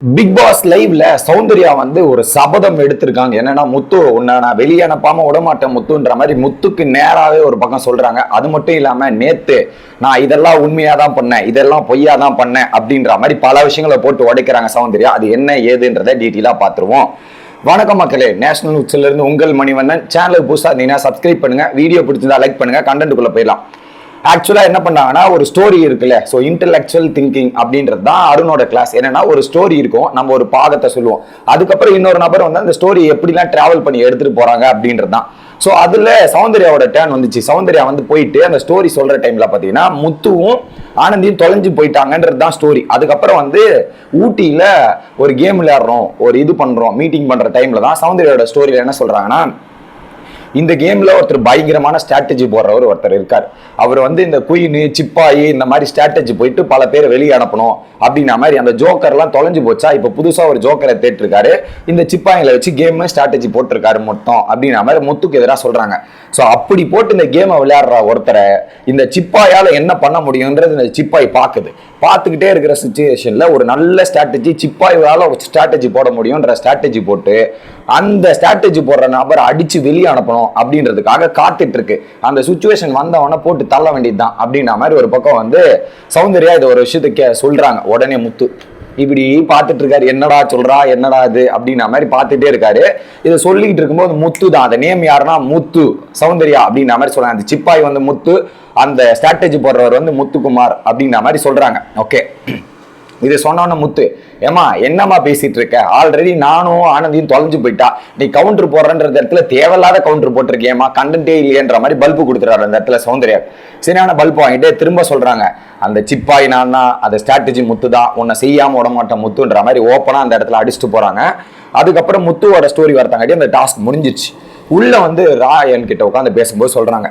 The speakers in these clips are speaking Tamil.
பிக் பாஸ் லைவ்ல சௌந்தர்யா வந்து ஒரு சபதம் எடுத்திருக்காங்க. என்னன்னா முத்து உன்னை நான் வெளியே அனுப்பாம விடமாட்டேன் முத்துன்ற மாதிரி முத்துக்கு நேராகவே ஒரு பக்கம் சொல்றாங்க. அது மட்டும் இல்லாம நேத்து நான் இதெல்லாம் உண்மையா தான் பண்ணேன் இதெல்லாம் பொய்யா தான் பண்ணேன் அப்படின்ற மாதிரி பல விஷயங்களை போட்டு உடைக்கிறாங்க சௌந்தர்யா. அது என்ன ஏதுன்றதை டீட்டெயிலா பார்த்துருவோம். வணக்கம் மக்களே நேஷனல் நியூஸ்ல இருந்து உங்கள் மணிவண்ணன். சேனலுக்கு புதுசாக இருந்தீங்கன்னா சப்ஸ்கிரைப் பண்ணுங்க. வீடியோ பிடிச்சிருந்தா லைக் பண்ணுங்க. கண்டென்ட்டுக்குள்ள போயிடலாம். ஆக்சுவலாக என்ன பண்ணாங்கன்னா ஒரு ஸ்டோரி இருக்குல்ல. ஸோ இன்டெலெக்சுவல் திங்கிங் அப்படின்றது தான் அருணோட கிளாஸ் என்னன்னா ஒரு ஸ்டோரி இருக்கும். நம்ம ஒரு பாகத்தை சொல்லுவோம். அதுக்கப்புறம் இன்னொரு நபர் வந்து அந்த ஸ்டோரி எப்படிலாம் டிராவல் பண்ணி எடுத்துட்டு போறாங்க அப்படின்றது தான். ஸோ அதில் சௌந்தர்யாவோட டேர்ன் வந்துச்சு. சௌந்தர்யா வந்து போயிட்டு அந்த ஸ்டோரி சொல்கிற டைமில் பார்த்தீங்கன்னா முத்துவும் ஆனந்தியும் தொலைஞ்சு போயிட்டாங்கன்றது தான் ஸ்டோரி அதுக்கப்புறம் வந்து ஊட்டியில் ஒரு கேம் விளையாடுறோம் ஒரு இது பண்ணுறோம் மீட்டிங் பண்ணுற டைமில் தான் சௌந்தர்யாவோட ஸ்டோரியில் என்ன சொல்கிறாங்கன்னா இந்த கேம்ல ஒருத்தர் பயங்கரமான ஸ்ட்ராட்டஜி போடுறவர் ஒருத்தர் இருக்கார். அவர் வந்து இந்த குயின் சிப்பாயி இந்த மாதிரி ஸ்ட்ராட்டஜி போயிட்டு பல பேர் வெளியே அனுப்பணும் அப்படின்ன மாதிரி அந்த ஜோக்கர்லாம் தொலைஞ்சு போச்சா? இப்போ புதுசா ஒரு ஜோக்கரை தேட்டிருக்காரு. இந்த சிப்பாயில வச்சு கேம் ஸ்ட்ராட்டஜி போட்டிருக்காரு மொத்தம் அப்படின்ன மாதிரி முத்துக்கு எதிராக சொல்றாங்க. ஸோ அப்படி போட்டு இந்த கேமை விளையாடுற ஒருத்தரை இந்த சிப்பாயால என்ன பண்ண முடியுன்றது இந்த சிப்பாய் பார்க்குது பார்த்துக்கிட்டே இருக்கிற சுச்சுவேஷனில் ஒரு நல்ல ஸ்ட்ராட்டஜி சிப்பாயால ஒரு ஸ்ட்ராட்டஜி போட முடியும்ன்ற ஸ்ட்ராட்டஜி போட்டு அந்த ஸ்ட்ராட்டஜி போடுற நபரை அடிச்சு வெளியே அனுப்பணும். அப்படின்றதுக்காக காத்துட்டு இருக்கு அந்த சுச்சுவேஷன் வந்தவன போட்டு தள்ள வேண்டியதுதான் அப்படின்ற மாதிரி ஒரு பக்கம் வந்து சௌந்தர்யா இது ஒரு விஷயத்துக்கு சொல்றாங்க. உடனே முத்து இப்படி பார்த்துட்டு இருக்காரு என்னடா சொல்றா? என்னடா இது? அப்படின்ற மாதிரி பார்த்துட்டே இருக்காரு. இதை சொல்லிக்கிட்டு இருக்கும்போது முத்து தான். அந்த நேம் யாருன்னா முத்து சௌந்தர்யா அப்படின்ற மாதிரி சொல்றாங்க. அந்த சிப்பாய் வந்து முத்து அந்த ஸ்ட்ராட்டஜி போடுறவர் வந்து முத்துக்குமார் அப்படின்ற மாதிரி சொல்றாங்க. ஓகே இது சொன்னோன்னு முத்து. ஏமா என்னம்மா பேசிட்டு இருக்க ஆல்ரெடி நானும் ஆனந்தியும் தொலைஞ்சு போயிட்டா. நீ கவுண்டர் போடுறன்ற இடத்துல தேவையில்லாத கவுண்டர் போட்டிருக்கேம்மா கண்டென்ட்டே இல்லையன்ற மாதிரி பல்பு கொடுத்துறாரு அந்த இடத்துல சௌந்தர்யா. சரியான பல்பு வாங்கிட்டே திரும்ப சொல்றாங்க. அந்த சிப்பாய் நான் தான் அந்த ஸ்ட்ராட்டஜி முத்து தான். உன்னை செய்யாம விட மாட்டேன் முத்துன்ற மாதிரி ஓப்பனா அந்த இடத்துல அடிச்சுட்டு போறாங்க. அதுக்கப்புறம் முத்துவோட ஸ்டோரி வரத்தாங்காட்டி அந்த டாஸ்க் முடிஞ்சிச்சு உள்ள வந்து ராயன் கிட்ட உட்காந்து பேசும்போது சொல்றாங்க.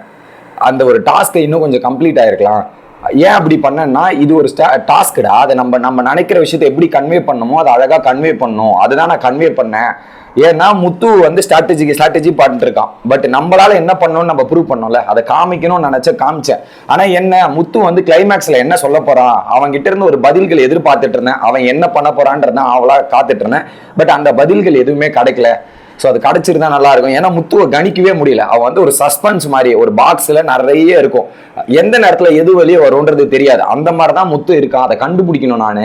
அந்த ஒரு டாஸ்க்கை இன்னும் கொஞ்சம் கம்ப்ளீட் ஆயிருக்கலாம். ஏன் அப்படி பண்ணேன்னா இது ஒரு டாஸ்க்குடா அதை நம்ம நம்ம நினைக்கிற விஷயத்தை எப்படி கன்வே பண்ணணுமோ அதை அழகாக கன்வே பண்ணும். அதுதான் நான் கன்வே பண்ணேன். ஏன்னா முத்து வந்து ஸ்ட்ராட்டஜிக்கு ஸ்ட்ராட்டஜி பண்ணிட்டு இருக்கான் பட் நம்மளால என்ன பண்ணணும்னு நம்ம ப்ரூவ் பண்ணோம்ல. அதை காமிக்கணும்னு நினைச்ச காமிச்சேன். ஆனா என்ன முத்து வந்து கிளைமேக்ஸ்ல என்ன சொல்ல போறான்? அவன் கிட்ட இருந்து ஒரு பதில்கள் எதிர்பார்த்துட்டு இருந்தேன். அவன் என்ன பண்ண போறான்றதான் அவளா காத்துட்டு இருந்தேன். பட் அந்த பதில்கள் எதுவுமே கிடைக்கல. ஸோ அது கிடச்சிருந்தா நல்லா இருக்கும் ஏன்னா முத்துவை கணிக்கவே முடியல. அவன் வந்து ஒரு சஸ்பென்ஸ் மாதிரி ஒரு பாக்ஸில் நிறைய இருக்கும். எந்த நேரத்தில் எது வெளியே வரும்ன்றது தெரியாது. அந்த மாதிரி தான் முத்து இருக்கான் அதை கண்டுபிடிக்கணும் நான்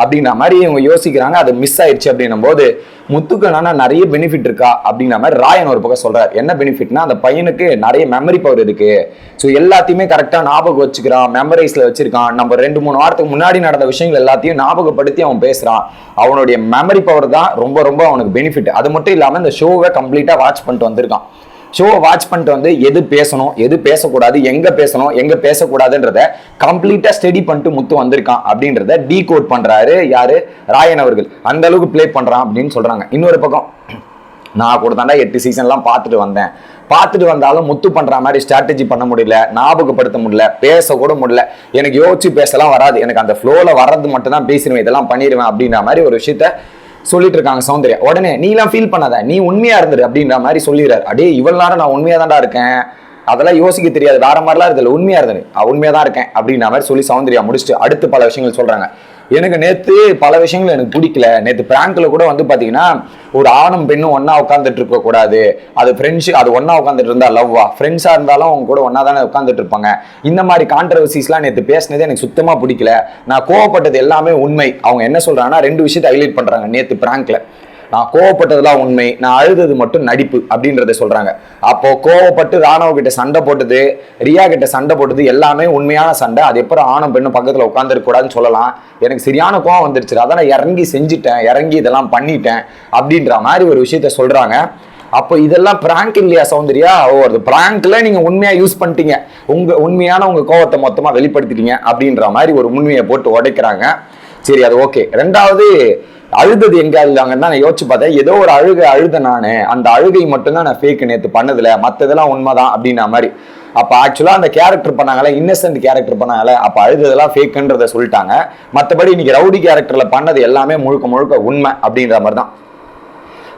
அப்படின்ற மாதிரி இவங்க யோசிக்கிறாங்க. அது மிஸ் ஆயிடுச்சு அப்படின்னும் போது முத்துக்கு என்னன்னா நிறைய பெனிஃபிட் இருக்கா? அப்படிங்கிற மாதிரி ராயன் ஒரு பக்கம் சொல்றாரு. என்ன பெனிஃபிட்னா அந்த பையனுக்கு நிறைய மெமரி பவர் இருக்கு. ஸோ எல்லாத்தையுமே கரெக்டாக ஞாபகம் வச்சுக்கிறான் மெமரைஸ்ல வச்சிருக்கான். நம்ம ரெண்டு மூணு வாரத்துக்கு முன்னாடி நடந்த விஷயங்கள் எல்லாத்தையும் ஞாபகப்படுத்தி அவன் பேசுறான். அவனுடைய மெமரி பவர் தான் ரொம்ப ரொம்ப அவனுக்கு பெனிஃபிட் அது மட்டும் இல்லாமல் இந்த ஷோவை கம்ப்ளீட்டாக வாட்ச் பண்ணிட்டு வந்திருக்கான். ஷோவை வாட்ச் பண்ணிட்டு வந்து எது பேசணும் எது பேசக்கூடாது எங்கே பேசணும் எங்கே பேசக்கூடாதுன்றத கம்ப்ளீட்டாக ஸ்டடி பண்ணிட்டு முத்து வந்திருக்கான் அப்படின்றத டீ கோட் பண்றாரு யாரு? ராயன் அவர்கள். அந்த அளவுக்கு ப்ளே பண்றான் அப்படின்னு சொல்றாங்க. இன்னொரு பக்கம் நான் கூட தாண்டா எட்டு சீசன்லாம் பார்த்துட்டு வந்தேன். பார்த்துட்டு வந்தாலும் முத்து பண்ணுற மாதிரி ஸ்ட்ராட்டஜி பண்ண முடியல ஞாபகப்படுத்த முடியல பேச கூட முடியல. எனக்கு யோசிச்சு பேசலாம் வராது. எனக்கு அந்த ஃப்ளோவில் வர்றது மட்டும் தான் பேசிடுவேன் இதெல்லாம் பண்ணிடுவேன் அப்படின்ற மாதிரி ஒரு விஷயத்த சொல்லிட்டு இருக்காங்க சௌந்தர்யா. உடனே நீலாம் ஃபீல் பண்ணாத. நீ உண்மையா இருந்துரு அப்படின்ற மாதிரி சொல்லிடுறாரு. அடே இவ்வளவு நேரம் நான் உண்மையா தான்டா இருக்கேன். அதெல்லாம் யோசிக்க தெரியாது. வேற மாதிரிலாம் இருக்குல்ல உண்மையா இருந்தது. உண்மையா தான் இருக்கேன் அப்படின்ற மாதிரி சொல்லி சௌந்தர்யா முடிச்சுட்டு அடுத்து பல விஷயங்கள் சொல்றாங்க. எனக்கு நேத்து பல விஷயங்கள் எனக்கு பிடிக்கல. நேத்து பிராங்க்ல கூட வந்து பாத்தீங்கன்னா ஒரு ஆணும் பெண்ணும் ஒன்னா உட்காந்துட்டு இருக்க கூடாது. அது ஃப்ரெண்ட்ஷிப் அது ஒன்னா உட்காந்துட்டு இருந்தா லவ்வா ஃப்ரெண்ட்ஸா இருந்தாலும் அவங்க கூட ஒன்னா தானே உட்காந்துட்டு இருப்பாங்க. இந்த மாதிரி கான்ட்ரவர்சிஸ்லாம் நேத்து பேசினது எனக்கு சுத்தமா பிடிக்கல. நான் கோவப்பட்டது எல்லாமே உண்மை. அவங்க என்ன சொல்றாங்கன்னா ரெண்டு விஷயத்தை ஹைலைட் பண்றாங்க நேத்து பிராங்க்ல நான் கோவப்பட்டதெல்லாம் உண்மை. நான் அழுதது மட்டும் நடிப்பு அப்படின்றத சொல்றாங்க. அப்போ கோவப்பட்டு ராணவ கிட்ட சண்டை போட்டது ரியா கிட்ட சண்டை போட்டது எல்லாமே உண்மையான சண்டை. அது எப்பறம் ஆணும் பெண்ணும் பக்கத்துல உட்காந்துருக்க கூடாதுன்னு சொல்லலாம். எனக்கு சரியான கோவம் வந்துருச்சு. அதான் நான் இறங்கி செஞ்சுட்டேன் இறங்கி இதெல்லாம் பண்ணிட்டேன் அப்படின்ற மாதிரி ஒரு விஷயத்த சொல்றாங்க. அப்போ இதெல்லாம் பிராங்க் இல்லையா சௌந்தர்யா? ஓ அது பிராங்க்ல நீங்க உண்மையா யூஸ் பண்ணிட்டீங்க. உங்க உண்மையான உங்க கோவத்தை மொத்தமா வெளிப்படுத்திட்டீங்க அப்படின்ற மாதிரி ஒரு உண்மையை போட்டு உடைக்கிறாங்க. சரி அது ஓகே ரெண்டாவது அழுதது எங்க அழுதாங்கன்னு நான் யோசிச்சு பார்த்தேன். ஏதோ ஒரு அழுகை அழுத நான் அந்த அழுகை மட்டும்தான் நான் ஃபேக் நேத்து பண்ணதுல. மத்ததெல்லாம் உண்மைதான் அப்படின்ற மாதிரி. அப்போ ஆக்சுவலாக அந்த கேரக்டர் பண்ணாங்களே இன்னசென்ட் கேரக்டர் பண்ணாங்களே அப்போ அழுததெல்லாம் ஃபேக்குன்றத சொல்லிட்டாங்க. மற்றபடி இன்னைக்கு ரவுடி கேரக்டரில் பண்ணது எல்லாமே முழுக்க முழுக்க உண்மை அப்படின்ற மாதிரி தான்.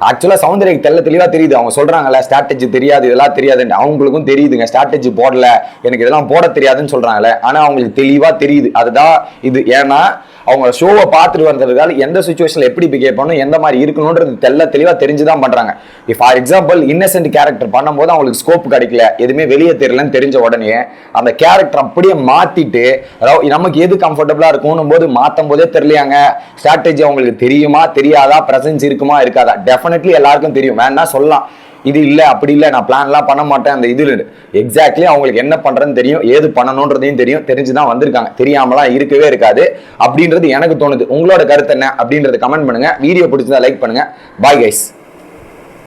ஆக்சுவலாக சௌந்தர்யக்கு தெல்ல தெளிவாக தெரியுது. அவங்க சொல்கிறாங்கல்ல ஸ்ட்ராட்டஜி தெரியாது இதெல்லாம் தெரியாதுன்னு அவங்களுக்கும் தெரியுதுங்க ஸ்ட்ராட்டஜி போடல. எனக்கு இதெல்லாம் போட தெரியாதுன்னு சொல்கிறாங்களே ஆனால் அவங்களுக்கு தெளிவாக தெரியுது. அதுதான் இது. ஏன்னா அவங்க ஷோவை பார்த்துட்டு வந்ததுனால எந்த சுச்சுவேஷனில் எப்படி பிஹேவ் பண்ணணும் எந்த மாதிரி இருக்கணுன்றது தெல்ல தெரிஞ்சு தான் பண்ணுறாங்க இப்போ ஃபார் எக்ஸாம்பிள் இன்னசென்ட் கேரக்டர் பண்ணும்போது அவங்களுக்கு ஸ்கோப் கிடைக்கல. எதுவுமே வெளியே தெரியலன்னு தெரிஞ்ச உடனே அந்த கேரக்டர் அப்படியே மாற்றிட்டு அதாவது நமக்கு எது கம்ஃபர்டபுளாக இருக்கும்னும் போது மாற்றும் போதே தெரியலையாங்க. ஸ்ட்ராட்டஜி அவங்களுக்கு தெரியுமா தெரியாதா? பிரசன்ஸ் இருக்குமா இருக்காதா? டெஃப் டெஃபினெட்லி எல்லாருக்கும் தெரியும். வேணா சொல்லலாம். இது இல்ல அப்படி இல்லை நான் பிளான்லாம் பண்ண மாட்டேன். அந்த இது எக்ஸாக்ட்லி அவங்களுக்கு என்ன பண்றேன்னு தெரியும் ஏது பண்ணணுன்றதையும் தெரியும். தெரிஞ்சு தான் வந்திருக்காங்க. தெரியாமலாம் இருக்கவே இருக்காது. அப்படின்றது எனக்கு தோணுது. உங்களோட கருத்து என்ன அப்படின்றத கமெண்ட் பண்ணுங்க. வீடியோ பிடிச்சதா லைக் பண்ணுங்க. Bye guys